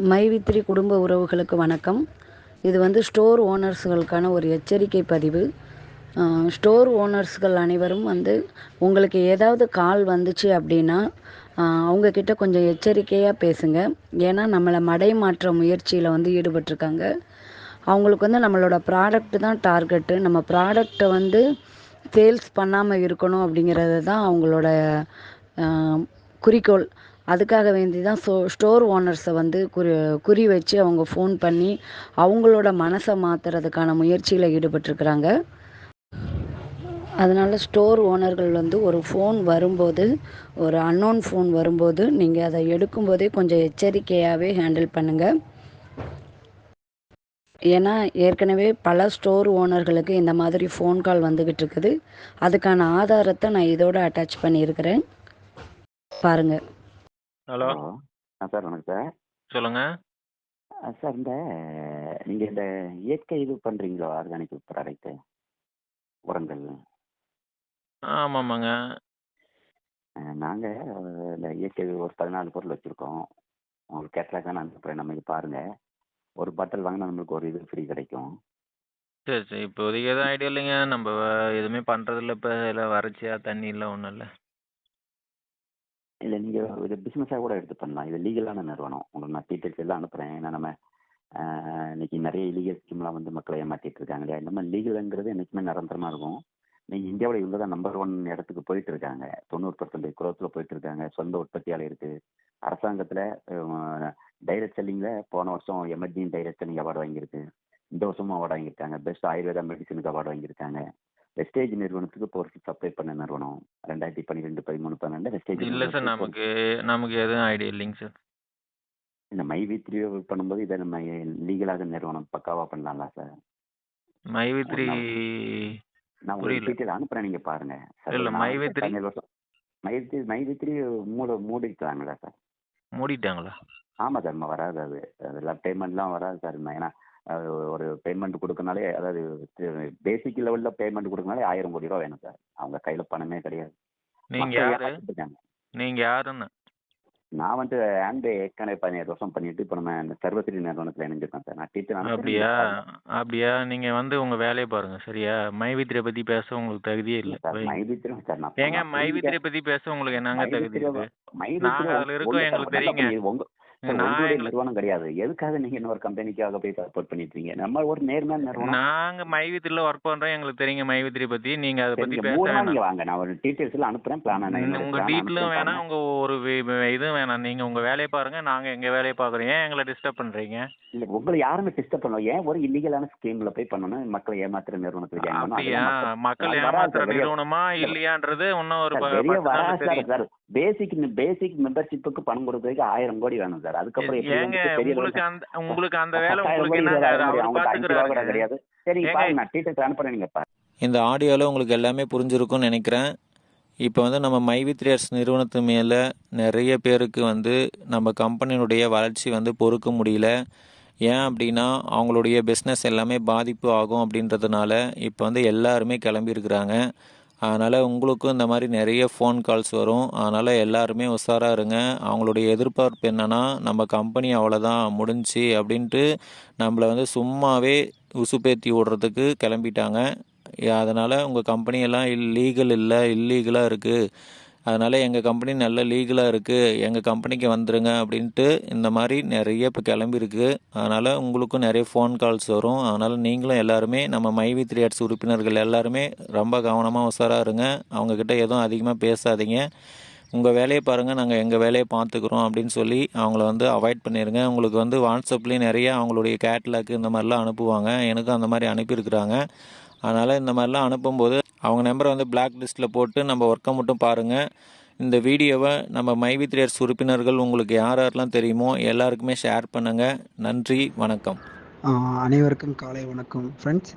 மைவித்ரி குடும்ப உறவுகளுக்கு வணக்கம். இது வந்து ஸ்டோர் ஓனர்ஸுகளுக்கான ஒரு எச்சரிக்கை பதிவு. ஸ்டோர் ஓனர்ஸ்கள் அனைவரும் வந்து உங்களுக்கு ஏதாவது கால் வந்துச்சு அப்படின்னா அவங்கக்கிட்ட கொஞ்சம் எச்சரிக்கையாக பேசுங்க. ஏன்னா நம்மளை மடைமாற்ற முயற்சியில் வந்து ஈடுபட்டிருக்காங்க. அவங்களுக்கு வந்து நம்மளோட ப்ராடக்ட் தான் டார்கெட்டு நம்ம ப்ராடக்டை வந்து சேல்ஸ் பண்ணாமல் இருக்கணும் அப்படிங்கிறது தான் அவங்களோட குறிக்கோள். அதுக்காக வேண்டி தான் ஸோ ஸ்டோர் ஓனர்ஸை வந்து குறி குறி வச்சு அவங்க ஃபோன் பண்ணி அவங்களோட மனசை மாற்றுறதுக்கான முயற்சியில் ஈடுபட்டிருக்கிறாங்க. அதனால் ஸ்டோர் ஓனர்கள் வந்து ஒரு ஃபோன் வரும்போது ஒரு அன்னோன் ஃபோன் வரும்போது நீங்கள் அதை எடுக்கும்போதே கொஞ்சம் எச்சரிக்கையாகவே ஹேண்டில் பண்ணுங்கள் ஏன்னா ஏற்கனவே பல ஸ்டோர் ஓனர்களுக்கு இந்த மாதிரி ஃபோன் கால் வந்துக்கிட்டு இருக்குது அதுக்கான ஆதாரத்தை நான் இதோட அட்டாச் பண்ணியிருக்கிறேன். பாருங்கள் ஹலோ. ஆ சார் வணக்கம் சார். சொல்லுங்க. ஆ, சார் இந்த நீங்கள் இந்த இயற்கை இது பண்ணுறீங்களோ ஆர்கானிக் ப்ராடக்ட்டு உரங்கள்? ஆமாமாங்க. நாங்கள் இந்த இயற்கை ஒரு பதினாலு பொருள் வச்சுருக்கோம். உங்களுக்கு கேட்லாக் தான் நான் அனுப்புகிறேன் நம்ம இது பாருங்கள் ஒரு பாட்டில் வாங்கினா நம்மளுக்கு ஒரு இது ஃப்ரீ கிடைக்கும். சரி சரி. இப்போதைக்கு எதுவும் ஐடியா இல்லைங்க. நம்ம எதுவுமே பண்ணுறதில்ல இப்போ எல்லாம் வறட்சியா தண்ணி இல்லை ஒன்றும் இல்லை. இல்லை நீங்கள் இது பிஸ்னஸாக கூட எடுத்து பண்ணலாம். இது லீகலான நிறுவனம். உங்களுக்கு நான் டீட்டெயில்ஸ் எல்லாம் அனுப்புகிறேன் ஏன்னா நம்ம இன்னைக்கு நிறைய இலீகல் ஸ்கீம்லாம் வந்து மக்களை ஏமாற்றிட்டு இருக்காங்க இல்லையா? இந்த மாதிரி லீகலுங்கிறது என்றைக்குமே நிரந்தரமாக இருக்கும். நீங்கள் இந்தியாவில் இவங்க தான் நம்பர் ஒன் இடத்துக்கு போயிட்டு இருக்காங்க. தொண்ணூறு பர்சன்டேஜ் குரோத்தில் போயிட்டு இருக்காங்க. சொந்த உற்பத்தியாளர் இருக்குது அரசாங்கத்தில் டைரக்ட் செல்லிங்கில் போன வருஷம் எமர்ஜிங் டைரக்ட் செல்லிங் அவார்டு வாங்கியிருக்கு. இந்த வருஷமும் அவார்டு வாங்கியிருக்காங்க. பெஸ்ட் ஆயுர்வேதா மெடிசனுக்கு அவார்டு வாங்கியிருக்காங்க. வெஸ்டேஜ் நிறுவனத்துக்கு பொருள் சப்ளை பண்ண நிறுவனம். ரெண்டாயிரத்தி பன்னிரெண்டு பதிமூணு பன்னெண்டு வெஸ்டேஜ் இல்லை சார் நமக்கு நமக்கு எதுவும் ஐடியா இல்லைங்க சார். இந்த மைவி த்ரீ பண்ணும்போது இதை நம்ம லீகலாக நிறுவனம் பக்காவாக பண்ணலாம்ல சார்? மைவித்ரி நான் உங்களுக்கு புரியல. டீட்டெயில் அனுப்புகிறேன் நீங்கள் பாருங்கள் சார் இல்ல, நான் மைவி த்ரீ- பதினேழு வருஷம். மைவி மைவி த்ரீ மூட மூடிட்டாங்களா சார்? மூடிட்டாங்களா? ஆமாம் சார் வராது அது. அதெல்லாம் பேமெண்ட்லாம் வராது சார் ஏன்னா அது ஒரு பேமெண்ட் கொடுக்கனாலே அதாவது பேசிக் லெவலில் பேமெண்ட் கொடுக்கனாலே ஆயிரம் கோடி ரூபா வேணும் சார். அவங்க கையில் பணமே கிடையாது. நீங்கள் மக்கள் யாரு. நீங்கள் யாருன்னு? நான் வந்து ஆம்பே ஏற்கனவே பதினேழு வருஷம் பண்ணிட்டு இப்போ நம்ம இந்த சர்வசிரி நிறுவனத்தில் இணைஞ்சிருக்கோம் சார். நான் டீச்சர் அப்படியா? அப்படியா? நீங்கள் வந்து உங்கள் வேலையை பாருங்க சரியா? மைவித்ரியை பற்றி பேச உங்களுக்கு தகுதியே இல்லை சார் வைங்க. மைவித்திரி சார் நான் ஏங்க மைவித்ரியை பற்றி பேச உங்களுக்கு என்னங்க தகுதி இருக்கு? நாங்க அதுல இருக்கோம், எங்களுக்கு தெரியுங்க. நிறுவனம் கிடையாது. எதுக்காக நீங்க இன்னொரு கம்பெனிக்காக போய் சப்போர்ட் பண்ணிட்டு இருக்கீங்க நம்ம ஒரு நேர்மையான நிறுவனம். நாங்க ஒர்க் பண்றோம். எங்களுக்கு தெரியுங்க மைவித்ரி பத்தி. நீங்க அதை பத்தி பேச வாங்க. நான் ஒரு டீடைல்ஸ் எல்லாம் அனுப்புறேன். பிளான் உங்க டீட்டெயிலும் வேணாம். உங்க ஒரு இதுவும் வேணாம். நீங்க உங்க வேலையை பாருங்க. நாங்க எங்க வேலையை பாக்குறோம். ஏன் எங்களை டிஸ்டர்ப் பண்றீங்க? இல்ல உங்களை யாருமே டிஸ்டர்ப் பண்ணல. ஏன் ஒரு இல்லீகலான ஸ்கீம்ல போய் பண்ணணும்? மக்களை ஏமாத்துற அதெல்லாம் மக்கள் ஏமாத்துற நிறுவனமா இல்லையான்றது இன்னும் ஒரு பேசிக் பேசிக் மெம்பர்ஷிப்புக்கு பணம் கொடுக்கறதுக்கு ஆயிரம் கோடி வேணும் சார். அதுக்கப்புறம் வந்து பெரிய உங்களுக்கு அந்த உங்களுக்கு அந்த வேலை உங்களுக்கு கிடையாது. சரி பாருங்க நான் டீடைல்ஸ் அனுப்புறேன் இந்த ஆடியோவில் உங்களுக்கு எல்லாமே புரிஞ்சிருக்கும்னு நினைக்கிறேன். இப்போ வந்து நம்ம மைவித்ரியர்ஸ் நிறுவனத்து மேலே நிறைய பேருக்கு வந்து நம்ம கம்பெனியினுடைய வளர்ச்சி வந்து பொறுக்க முடியல. ஏன் அப்படின்னா அவங்களுடைய பிஸ்னஸ் எல்லாமே பாதிப்பு ஆகும் அப்படின்றதுனால இப்போ வந்து எல்லாருமே கிளம்பியிருக்கிறாங்க. அதனால் உங்களுக்கும் இந்த மாதிரி நிறைய ஃபோன் கால்ஸ் வரும். அதனால் எல்லாருமே உஷாராக இருங்க. அவங்களுடைய எதிர்பார்ப்பு என்னென்னா நம்ம கம்பெனி அவ்வளோதான் முடிஞ்சுச்சு அப்படின்ட்டு நம்மளை வந்து சும்மாவே உசுப்பேத்தி விடுறதுக்கு கிளம்பிட்டாங்க. அதனால் உங்கள் கம்பெனியெல்லாம் லீகல் இல்லை இல்லீகலாக இருக்குது அதனால் எங்கள் கம்பெனி நல்ல லீகலாக இருக்குது எங்கள் கம்பெனிக்கு வந்துடுங்க அப்படின்ட்டு இந்த மாதிரி நிறைய இப்போ கிளம்பியிருக்கு. அதனால் உங்களுக்கும் நிறைய ஃபோன் கால்ஸ் வரும். அதனால் நீங்களும் எல்லாருமே நம்ம மைவி த்ரீ ஆர்ட்ஸ் உறுப்பினர்கள் எல்லாருமே ரொம்ப கவனமாக உஷாராக இருங்க. அவங்கக்கிட்ட எதுவும் அதிகமாக பேசாதீங்க. உங்கள் வேலையை பாருங்கள் நாங்கள் எங்கள் வேலையை பார்த்துக்குறோம் அப்படின்னு சொல்லி அவங்கள வந்து அவாய்ட் பண்ணிடுங்க உங்களுக்கு வந்து வாட்ஸ்அப்லேயும் நிறைய அவங்களுடைய கேட்லாக் இந்த மாதிரிலாம் அனுப்புவாங்க. எனக்கும் அந்த மாதிரி அனுப்பியிருக்கிறாங்க. அதனால் இந்த மாதிரிலாம் அனுப்பும்போது அவங்க நம்பரை வந்து பிளாக் லிஸ்ட்டில் போட்டு நம்ம ஒர்க்கை மட்டும் பாருங்கள் இந்த வீடியோவை நம்ம மைவித்ரியர்ஸ் உறுப்பினர்கள் உங்களுக்கு யார் யாரெல்லாம் தெரியுமோ எல்லாருக்குமே ஷேர் பண்ணுங்கள் நன்றி வணக்கம். அனைவருக்கும் காலை வணக்கம் ஃப்ரெண்ட்ஸ்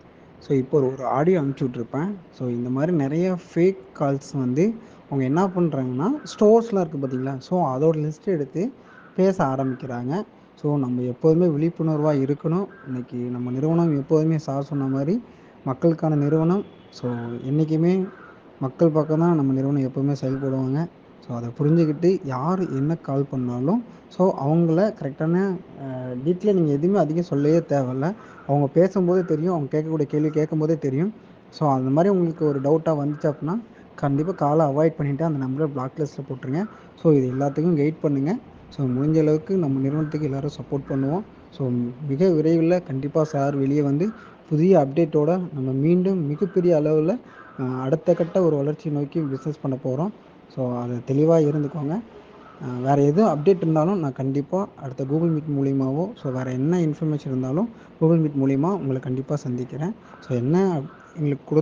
ஸோ இப்போ ஒரு ஒரு ஆடியோ அனுப்பிச்சி விட்ருப்பேன் ஸோ இந்த மாதிரி நிறைய ஃபேக் கால்ஸ் வந்து அவங்க என்ன பண்ணுறாங்கன்னா ஸ்டோர்ஸ்லாம் இருக்குது பார்த்தீங்களா ஸோ அதோட லிஸ்ட் எடுத்து பேச ஆரம்பிக்கிறாங்க. ஸோ நம்ம எப்போதுமே விழிப்புணர்வாக இருக்கணும். இன்னைக்கு நம்ம நிறுவனம் எப்போதுமே சார் சொன்ன மாதிரி மக்களுக்கான நிறுவனம். ஸோ என்றைக்குமே மக்கள் பக்கம் தான் நம்ம நிறுவனம் எப்போவுமே செயல்படுவாங்க. ஸோ அதை புரிஞ்சுக்கிட்டு யார் என்ன கால் பண்ணாலும் ஸோ அவங்கள கரெக்டான டீட்டெயில் நீங்கள் எதுவுமே அதிகம் சொல்லவே தேவையில்ல. அவங்க பேசும்போதே தெரியும் அவங்க கேட்கக்கூடிய கேள்வி கேட்கும்போதே தெரியும். ஸோ அந்த மாதிரி உங்களுக்கு ஒரு டவுட்டாக வந்துச்சு அப்படின்னா கண்டிப்பாக காலை அவாய்ட் பண்ணிவிட்டு அந்த நம்பரை பிளாக் லிஸ்ட்டில் போட்டுருங்க. ஸோ இது எல்லாத்துக்கும் கைட் பண்ணுங்கள் ஸோ முடிஞ்ச அளவுக்கு நம்ம நிறுவனத்துக்கு எல்லோரும் சப்போர்ட் பண்ணுவோம். ஸோ மிக விரைவில் கண்டிப்பாக சார் வெளியே வந்து புதிய அப்டேட்டோட நம்ம மீண்டும் மிகப்பெரிய அளவில் அடுத்த கட்ட ஒரு வளர்ச்சி நோக்கி பிஸ்னஸ் பண்ண போகிறோம் ஸோ அதை தெளிவாக இருந்துக்கோங்க. வேறு எதுவும் அப்டேட் இருந்தாலும் நான் கண்டிப்பாக அடுத்த கூகுள் மீட் மூலியமாகவோ ஸோ வேறு என்ன இன்ஃபர்மேஷன் இருந்தாலும் கூகுள் மீட் மூலிமா உங்களை கண்டிப்பாக சந்திக்கிறேன். ஸோ என்ன எங்களுக்கு கொடு